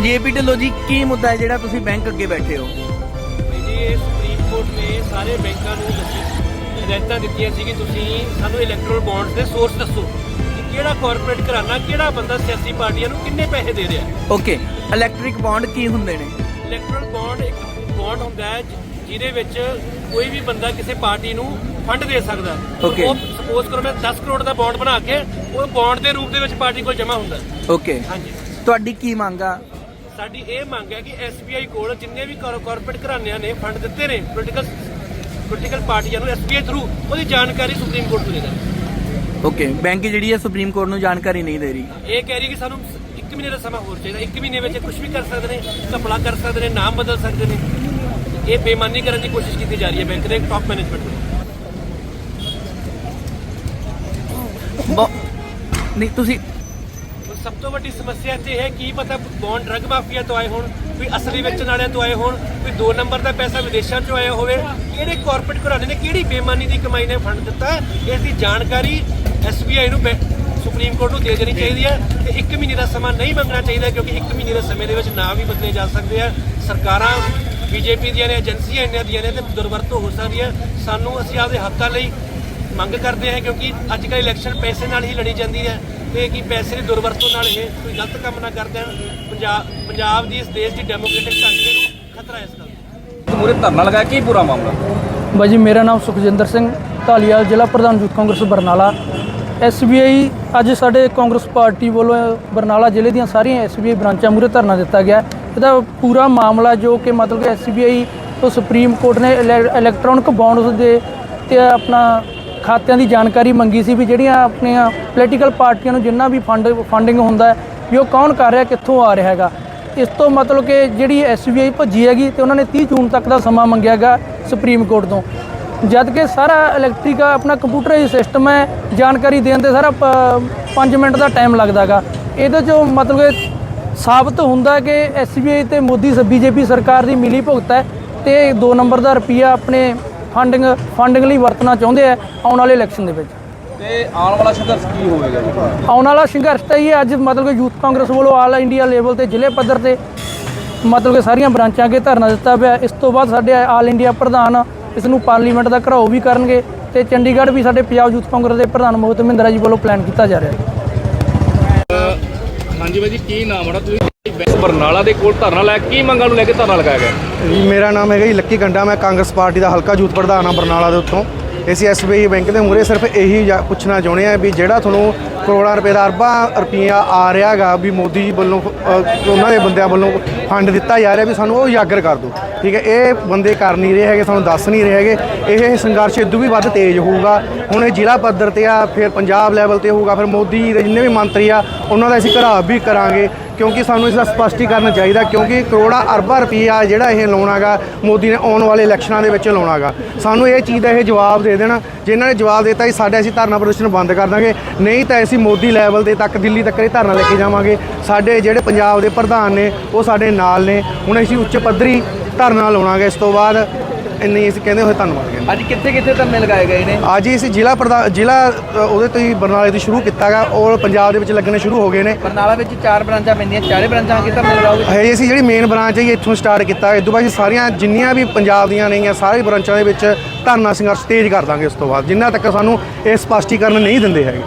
ਜੀਏਪੀ ਢਿੱਲੋਂ ਜੀ ਕੀ ਮੁੱਦਾ ਹੈ ਜਿਹੜਾ ਤੁਸੀਂ ਬੈਂਕ ਅੱਗੇ ਬੈਠੇ ਹੋ? ਜੀ ਇਹ ਸੁਪਰੀਮ ਕੋਰਟ ਨੇ ਸਾਰੇ ਬੈਂਕਾਂ ਨੂੰ ਦੱਸੀ ਹਦਾਇਤਾਂ ਦਿੱਤੀਆਂ ਸੀ ਕਿ ਤੁਸੀਂ ਸਾਨੂੰ ਇਲੈਕਟ੍ਰਲ ਬੌਂਡਸ ਦੇ ਸੋਰਸ ਦੱਸੋ ਕਿ ਕਿਹੜਾ ਕਾਰਪੋਰੇਟ ਘਰਾਣਾ ਕਿਹੜਾ ਬੰਦਾ ਸਿਆਸੀ ਪਾਰਟੀਆਂ ਨੂੰ ਕਿੰਨੇ ਪੈਸੇ ਦੇ ਰਿਹਾ ਓਕੇ ਇਲੈਕਟ੍ਰਿਕ ਬੌਂਡ ਕੀ ਹੁੰਦੇ ਨੇ? ਇਲੈਕਟ੍ਰਲ ਬੌਂਡ ਇੱਕ ਬੌਂਡ ਹੁੰਦਾ ਹੈ ਜਿਹਦੇ ਵਿੱਚ ਕੋਈ ਵੀ ਬੰਦਾ ਕਿਸੇ ਪਾਰਟੀ ਨੂੰ ਫੰਡ ਦੇ ਸਕਦਾ ਹੈ। ਉਹ ਸਪੋਜ਼ ਕਰੋ ਮੈਂ 10 ਕਰੋੜ ਦਾ ਬੌਂਡ ਬਣਾ ਕੇ ਉਹ ਬੌਂਡ ਦੇ ਰੂਪ ਦੇ ਵਿੱਚ ਪਾਰਟੀ ਕੋਲ ਜਮ੍ਹਾਂ ਹੁੰਦਾ। ਓਕੇ ਹਾਂਜੀ। ਤੁਹਾਡੀ ਕੀ ਮੰਗ ਆ? ਸਾਡੀ ਇਹ ਮੰਗ ਹੈ ਕਿ SBI ਕੋਲ ਜਿੰਨੇ ਵੀ ਕਾਰਪੋਰੇਟ ਘਰਾਣਿਆਂ ਨੇ ਫੰਡ ਦਿੱਤੇ ਨੇ ਪੋਲੀਟੀਕਲ ਪੋਲੀਟੀਕਲ ਪਾਰਟੀਆਂ ਨੂੰ SBI ਥਰੂ ਉਹਦੀ ਜਾਣਕਾਰੀ ਸੁਪਰੀਮ ਕੋਰਟ ਨੂੰ ਦੇ ਦੇਣ। ਓਕੇ ਬੈਂਕ ਜਿਹੜੀ ਹੈ ਸੁਪਰੀਮ ਕੋਰਟ ਨੂੰ ਜਾਣਕਾਰੀ ਨਹੀਂ ਦੇ ਰਹੀ। ਇਹ ਕਹਿ ਰਹੀ ਕਿ ਸਾਨੂੰ ਇੱਕ ਮਹੀਨੇ ਦਾ ਸਮਾਂ ਹੋਰ ਚਾਹੀਦਾ। ਇੱਕ ਮਹੀਨੇ ਵਿੱਚ ਕੁਝ ਵੀ ਕਰ ਸਕਦੇ ਨੇ ਘਪਲਾ ਕਰ ਸਕਦੇ ਨੇ ਨਾਮ ਬਦਲ ਸਕਦੇ ਨੇ। ਇਹ ਬੇਈਮਾਨੀ ਕਰਨ ਦੀ ਕੋਸ਼ਿਸ਼ ਕੀਤੀ ਜਾ ਰਹੀ ਹੈ ਬੈਂਕ ਦੇ ਟਾਪ ਮੈਨੇਜਮੈਂਟ ਵੱਲੋਂ। ਨਹੀਂ, ਤੁਸੀਂ ਸਭ ਤੋਂ ਵੱਡੀ ਸਮੱਸਿਆ ਇੱਥੇ ਹੈ, ਕੀ ਪਤਾ ਕੌਣ ਡਰੱਗ ਮਾਫੀਆ ਤੋਂ ਆਏ ਹੋਣ, ਕੋਈ ਅਸਲੀ ਵੇਚਣ ਵਾਲਿਆਂ ਤੋਂ ਆਏ ਹੋਣ, ਕੋਈ ਦੋ ਨੰਬਰ ਦਾ ਪੈਸਾ ਵਿਦੇਸ਼ਾਂ ਚੋਂ ਆਇਆ ਹੋਵੇ, ਕਿਹੜੇ ਕਾਰਪੋਰੇਟ ਘਰਾਣੇ ਨੇ ਕਿਹੜੀ ਬੇਈਮਾਨੀ ਦੀ ਕਮਾਈ ਨੇ ਫੰਡ ਦਿੱਤਾ, ਇਸ ਦੀ ਜਾਣਕਾਰੀ ਐਸਬੀਆਈ ਨੂੰ ਬੈ- ਸੁਪਰੀਮ ਕੋਰਟ ਨੂੰ ਦੇ ਦੇਣੀ ਚਾਹੀਦੀ ਹੈ ਤੇ ਇੱਕ ਮਹੀਨੇ ਦਾ ਸਮਾਂ ਨਹੀਂ ਮੰਗਣਾ ਚਾਹੀਦਾ ਕਿਉਂਕਿ ਇੱਕ ਮਹੀਨੇ ਦੇ ਸਮੇਂ ਦੇ ਵਿੱਚ ਨਾਂ ਵੀ ਬਦਲੇ ਜਾ ਸਕਦੇ ਆ। ਸਰਕਾਰਾਂ ਬੀਜੇਪੀ ਦੀਆਂ ਨੇ, ਏਜੰਸੀਆਂ ਇਹਨਾਂ ਦੀਆਂ ਨੇ ਤੇ ਦੁਰਵਰਤੋਂ ਹੋ ਸਕਦੀ ਹੈ। ਸਾਨੂੰ ਅਸੀਂ ਆਪਦੇ ਹੱਕਾਂ ਲਈ ਮੰਗ ਕਰਦੇ ਹਾਂ ਕਿਉਂਕਿ ਅੱਜ ਕੱਲ੍ਹ ਇਲੈਕਸ਼ਨ ਪੈਸੇ ਨਾਲ ਹੀ ਲੜੀ ਜਾਂਦੀ ਹੈ ਤੇ ਕੀ ਪੈਸੇ ਦੀ ਦੁਰਵਰਤੋਂ ਨਾਲ ਇਹ ਕੋਈ ਗਲਤ ਕੰਮ ਨਾ ਕਰ ਦੇਣ ਪੰਜਾਬ ਪੰਜਾਬ ਦੀ ਇਸ ਦੇਸ਼ ਦੀ ਡੈਮੋਕ੍ਰੈਟਿਕ ਢਾਂਚੇ ਨੂੰ ਖਤਰਾ ਹੈ ਇਸ ਗੱਲ ਦਾ। ਮੂਰੇ ਧਰਨਾ ਲਗਾਇਆ ਕੀ ਪੂਰਾ ਮਾਮਲਾ? ਬਾਈ ਜੀ ਮੇਰਾ ਨਾਮ ਸੁਖਜਿੰਦਰ ਸਿੰਘ ਢਾਲੀਵਾਲ ਜ਼ਿਲ੍ਹਾ ਪ੍ਰਧਾਨ ਯੂਥ ਕਾਂਗਰਸ ਬਰਨਾਲਾ। ਐਸਬੀਆਈ ਅੱਜ ਸਾਡੇ ਕਾਂਗਰਸ ਪਾਰਟੀ ਵੱਲੋਂ ਬਰਨਾਲਾ ਜ਼ਿਲ੍ਹੇ ਦੀਆਂ ਸਾਰੀਆਂ ਐਸਬੀਆਈ ਬ੍ਰਾਂਚਾਂ ਮੂਰੇ ਧਰਨਾ ਦਿੱਤਾ ਗਿਆ। ਇਹਦਾ ਪੂਰਾ ਮਾਮਲਾ ਜੋ ਕਿ ਮਤਲਬ ਕਿ ਐਸਬੀਆਈ ਤੋਂ ਸੁਪਰੀਮ ਕੋਰਟ ਨੇ ਇਲੈ- ਇਲੈਕਟ੍ਰੋਨਿਕ ਬੌਂਡਸ ਦੇ ਤੇ ਆਪਣਾ ਖਾਤਿਆਂ ਦੀ ਜਾਣਕਾਰੀ ਮੰਗੀ ਸੀ ਵੀ ਜਿਹੜੀਆਂ ਆਪਣੀਆਂ ਪੋਲੀਟੀਕਲ ਪਾਰਟੀਆਂ ਨੂੰ ਜਿੰਨਾ ਵੀ ਫੰਡ ਫੰਡਿੰਗ ਹੁੰਦਾ ਵੀ ਉਹ ਕੌਣ ਕਰ ਰਿਹਾ, ਕਿੱਥੋਂ ਆ ਰਿਹਾ ਹੈਗਾ। ਇਸ ਤੋਂ ਮਤਲਬ ਕਿ ਜਿਹੜੀ ਐਸਬੀਆਈ ਭੱਜੀ ਹੈਗੀ ਤੇ ਉਹਨਾਂ ਨੇ 30 ਜੂਨ ਤੱਕ ਦਾ ਸਮਾਂ ਮੰਗਿਆ ਹੈਗਾ ਸੁਪਰੀਮ ਕੋਰਟ ਤੋਂ। ਜਦ ਕਿ ਸਾਰਾ ਇਲੈਕਟ੍ਰਿਕ ਆਪਣਾ ਕੰਪਿਊਟਰਾਈਜ਼ ਸਿਸਟਮ ਹੈ, ਜਾਣਕਾਰੀ ਦੇਣ ਤੇ ਸਾਰਾ 5 ਮਿੰਟ ਦਾ ਟਾਈਮ ਲੱਗਦਾਗਾ ਇਹਦੇ ਚੋਂ ਮਤਲਬ ਕਿ ਸਾਬਤ ਹੁੰਦਾ ਹੈ ਕਿ ਐਸਬੀਆਈ ਤੇ ਮੋਦੀ ਬੀਜੇਪੀ ਸਰਕਾਰ ਦੀ ਮਿਲੀ ਭੁਗਤ ਹੈ ਤੇ 2 ਨੰਬਰ ਦਾ ਰੁਪਈਆ ਆਪਣੇ ਫੰਡਿੰਗ ਫੰਡਿੰਗ ਲਈ ਵਰਤਣਾ ਚਾਹੁੰਦੇ ਆ ਆਉਣ ਵਾਲੇ ਇਲੈਕਸ਼ਨ ਦੇ ਵਿੱਚ। ਤੇ ਆਉਣ ਵਾਲਾ ਸੰਘਰਸ਼ ਕੀ ਹੋਵੇਗਾ ਜੀ? ਆਉਣ ਵਾਲਾ ਸੰਘਰਸ਼ ਤਾਂ ਇਹ ਹੈ, ਅੱਜ ਮਤਲਬ ਕਿ ਯੂਥ ਕਾਂਗਰਸ ਵੱਲੋਂ ਆਲ ਇੰਡੀਆ ਲੈਵਲ ਤੇ ਜ਼ਿਲ੍ਹੇ ਪੱਧਰ ਤੇ ਮਤਲਬ ਕਿ ਸਾਰੀਆਂ ਬ੍ਰਾਂਚਾਂ ਅੱਗੇ ਧਰਨਾ ਦਿੱਤਾ ਪਿਆ। ਇਸ ਤੋਂ ਬਾਅਦ ਸਾਡੇ ਆਲ ਇੰਡੀਆ ਪ੍ਰਧਾਨ ਇਸ ਨੂੰ ਪਾਰਲੀਮੈਂਟ ਦਾ ਘਰਾਓ ਵੀ ਕਰਨਗੇ ਤੇ ਚੰਡੀਗੜ੍ਹ ਵੀ ਸਾਡੇ ਪੰਜਾਬ ਯੂਥ ਕਾਂਗਰਸ ਦੇ ਪ੍ਰਧਾਨ ਮੋਹਿਤ ਮਹਿੰਦਰਾ ਜੀ ਵੱਲੋਂ ਪਲਾਨ ਕੀਤਾ ਜਾ ਰਿਹਾ। ਹੈ ਹਾਂਜੀ ਬਾਈ ਜੀ ਕੀ ਨਾਮ ਹੈ ਤੁਸੀਂ ਬਰਨਾਲਾ ਦੇ ਕੋਲ ਧਰਨਾ ਲਾਇਆ। ਕੀ ਮੰਗਾਂ ਨੂੰ ਲੈ ਕੇ ਧਰਨਾ ਲਗਾਇਆ ਗਿਆ? ਜੀ, ਮੇਰਾ ਨਾਮ ਹੈਗਾ ਜੀ ਲੱਕੀ ਕੰਡਾ ਮੈਂ ਕਾਂਗਰਸ ਪਾਰਟੀ ਦਾ ਹਲਕਾ ਯੂਥ ਪ੍ਰਧਾਨ ਹਾਂ ਬਰਨਾਲਾ ਦੇ ਉੱਤੋਂ। ਅਸੀਂ ਐਸਬੀਆਈ ਬੈਂਕ ਦੇ ਮੂਹਰੇ ਸਿਰਫ ਇਹੀ ਜਾ- ਪੁੱਛਣਾ ਚਾਹੁੰਦੇ ਆ ਵੀ ਜਿਹੜਾ ਤੁਹਾਨੂੰ ਕਰੋੜਾਂ ਰੁਪਏ ਦਾ ਅਰਬਾਂ ਰੁਪਈਆ ਆ ਰਿਹਾਗਾ ਵੀ ਮੋਦੀ ਜੀ ਵੱਲੋਂ ਉਹਨਾਂ ਦੇ ਬੰਦਿਆਂ ਵੱਲੋਂ ਫੰਡ ਦਿੱਤਾ ਜਾ ਰਿਹਾ ਵੀ ਸਾਨੂੰ ਉਹ ਉਜਾਗਰ ਕਰ ਦਿਓ। ਠੀਕ ਹੈ, ਇਹ ਬੰਦੇ ਕਰ ਨਹੀਂ ਰਹੇ ਹੈਗੇ, ਸਾਨੂੰ ਦੱਸ ਨਹੀਂ ਰਹੇ ਹੈਗੇ। ਇਹ ਸੰਘਰਸ਼ ਇਦੋਂ ਵੀ ਵੱਧ ਤੇਜ਼ ਹੋਊਗਾ। ਹੁਣ ਇਹ ਜ਼ਿਲ੍ਹਾ ਪੱਧਰ ਤੇ ਆ, ਫਿਰ ਪੰਜਾਬ ਲੈਵਲ ਤੇ ਹੋਊਗਾ, ਫਿਰ ਮੋਦੀ ਜੀ ਦੇ ਜਿੰਨੇ ਵੀ ਮੰਤਰੀ ਆ, ਉਹਨਾਂ ਦਾ ਅਸੀਂ ਘਰਾਵ ਵੀ ਕਰਾਂਗੇ। ਕਿਉਂਕਿ ਸਾਨੂੰ ਇਸ ਦਾ ਸਪਸ਼ਟੀਕਰਨ ਚਾਹੀਦਾ ਕਿਉਂਕਿ ਕਰੋੜਾਂ ਅਰਬਾਂ ਰੁਪਈਆ ਜਿਹੜਾ ਇਹ ਲਾਉਣਾਗਾ, ਮੋਦੀ ਨੇ ਆਉਣ ਵਾਲੇ ਇਲੈਕਸ਼ਨਾਂ ਦੇ ਵਿੱਚ ਲਾਉਣਾਗਾ। ਸਾਨੂੰ ਇਹ ਚੀਜ਼ ਦਾ ਇਹ ਜਵਾਬ ਦੇ ਦੇਣਾ ਜੇ ਨੇ ਜਵਾਬ ਦਿੱਤਾ ਜੀ ਸਾਡੇ ਅਸੀਂ ਧਰਨਾ ਪ੍ਰਦਰਸ਼ਨ ਬੰਦ ਕਰ ਦਾਂਗੇ। ਨਹੀਂ ਤਾਂ ਅਸੀਂ ਮੋਦੀ ਲੈਵਲ ਦੇ ਤੱਕ, ਦਿੱਲੀ ਤੱਕ ਇਹ ਧਰਨਾ ਲੈ ਕੇ ਜਾਵਾਂਗੇ। ਸਾਡੇ ਜਿਹੜੇ ਪੰਜਾਬ ਦੇ ਪ੍ਰਧਾਨ ਨੇ, ਉਹ ਸਾਡੇ ਨਾਲ ਨੇ। ਹੁਣ ਅਸੀਂ ਉੱਚ ਪੱਧਰੀ ਧਰਨਾ ਲਾਉਣਾਗੇ ਇਸ ਤੋਂ ਬਾਅਦ। ਇੰਨੀ ਅਸੀਂ ਕਹਿੰਦੇ ਹੋਏ ਧੰਨਵਾਦ ਕਹਿੰਦੇ ਅੱਜ ਕਿੱਥੇ ਕਿੱਥੇ ਧਰਨੇ ਲਗਾਏ ਗਏ ਨੇ? ਅੱਜ ਹੀ ਅਸੀਂ ਜ਼ਿਲ੍ਹਾ ਪ੍ਰਧਾਨ ਜ਼ਿਲ੍ਹਾ ਅ, ਉਹਦੇ ਤੋਂ ਹੀ ਬਰਨਾਲੇ ਤੋਂ ਸ਼ੁਰੂ ਕੀਤਾਗਾ ਔਰ ਪੰਜਾਬ ਦੇ ਵਿੱਚ ਲੱਗਣੇ ਸ਼ੁਰੂ ਹੋ ਗਏ ਨੇ। ਬਰਨਾਲਾ ਵਿੱਚ ਚਾਰ ਬ੍ਰਾਂਚਾਂ ਪੈਂਦੀਆਂ ਚਾਰੇ ਬ੍ਰਾਂਚਾਂ ਕੀ ਧਰਨੇ ਲਗਾਓਗੇ? ਹੈ ਜੀ ਅਸੀਂ ਜਿਹੜੀ ਮੇਨ ਬ੍ਰਾਂਚ ਹੈ ਜੀ ਇੱਥੋਂ ਸਟਾਰਟ ਕੀਤਾ ਇਸ ਤੋਂ ਬਾਅਦ ਅਸੀਂ ਸਾਰੀਆਂ ਜਿੰਨੀਆਂ ਵੀ ਪੰਜਾਬ ਦੀਆਂ ਨੇਗੀਆਂ ਸਾਰੀ ਬ੍ਰਾਂਚਾਂ ਦੇ ਵਿੱਚ ਧਰਨਾ ਸੰਘਰਸ਼ ਤੇਜ਼ ਕਰ ਦਾਂਗੇ ਉਸ ਤੋਂ ਬਾਅਦ। ਜਿੰਨਾ ਤੱਕ ਸਾਨੂੰ ਇਹ ਸਪਸ਼ਟੀਕਰਨ ਨਹੀਂ ਦਿੰਦੇ ਹੈਗੇ।